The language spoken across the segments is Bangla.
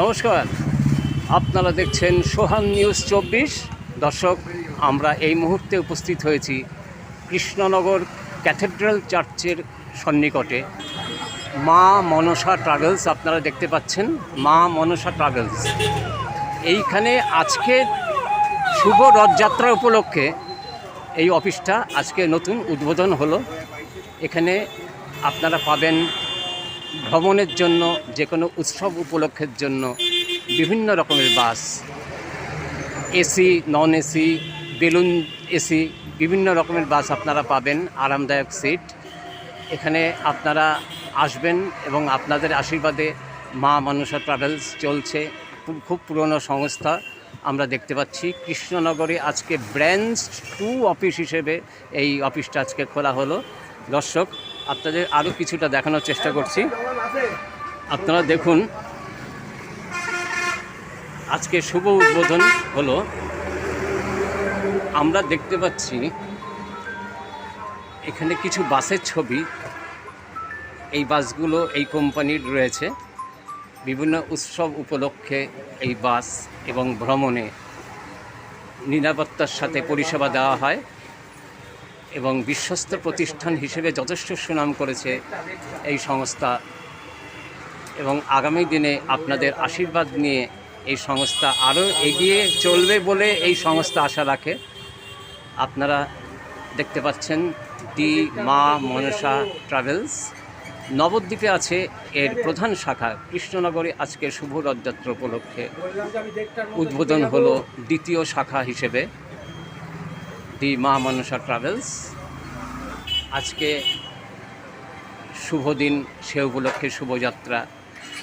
নমস্কার। আপনারা দেখছেন সোহান নিউজ চব্বিশ। দর্শক, আমরা এই মুহূর্তে উপস্থিত হয়েছি কৃষ্ণনগর ক্যাথেড্রাল চার্চের সন্নিকটে। মা মনসা ট্রাভেলস, আপনারা দেখতে পাচ্ছেন, মা মনসা ট্রাভেলস। এইখানে আজকে শুভ রথযাত্রা উপলক্ষে এই অফিসটা আজকে নতুন উদ্বোধন হলো। এখানে আপনারা পাবেন ভ্রমণের জন্য যে কোনো উৎসব উপলক্ষের জন্য বিভিন্ন রকমের bus, AC, non AC, balloon AC, বিভিন্ন রকমের বাস আপনারা পাবেন, আরামদায়ক সিট। এখানে আপনারা আসবেন এবং আপনাদের আশীর্বাদে মা মানসা ট্রাভেলস চলছে। খুব- খুব পুরনো সংস্থা আমরা দেখতে পাচ্ছি। কৃষ্ণনগরে আজকে ব্রাঞ্চ টু অফিস হিসেবে এই অফিসটা আজকে খোলা হলো। দর্শক আপনাদের আরও কিছুটা দেখানোর চেষ্টা করছি। আপনারা দেখুন, আজকে শুভ উদ্বোধন হলো। আমরা দেখতে পাচ্ছি, এখানে কিছু বাসের ছবি। এই বাসগুলো এই কোম্পানির রয়েছে। বিভিন্ন উৎসব উপলক্ষে এই বাস এবং ভ্রমণে নিরাপত্তার সাথে পরিষেবা দেওয়া হয়। এবং বিশ্বস্ত প্রতিষ্ঠান হিসেবে যথেষ্ট সুনাম করেছে এই সংস্থা। এবং আগামী দিনে আপনাদের আশীর্বাদ নিয়ে এই সংস্থা আরও এগিয়ে চলবে বলে এই সংস্থা আশা রাখে। আপনারা দেখতে পাচ্ছেন দি মা মনসা ট্রাভেলস। নবদ্বীপে আছে এর প্রধান শাখা। কৃষ্ণনগরে আজকে শুভ রথযাত্রা উপলক্ষে উদ্বোধন হলো দ্বিতীয় শাখা হিসেবে। দি মা মনসা ট্রাভেলস। আজকে শুভ দিন, সে উপলক্ষে শুভযাত্রা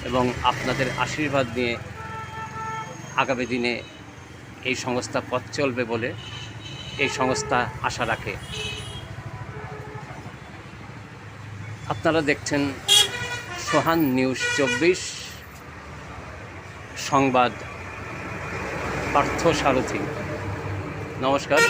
এবং আপনাদের আশীর্বাদ নিয়ে আগামী দিনে এই সংস্থা পথ চলবে বলে এই সংস্থা আশা রাখে। আপনারা দেখছেন সোহান নিউজ চব্বিশ, সংবাদ পার্থ সারথী। নমস্কার।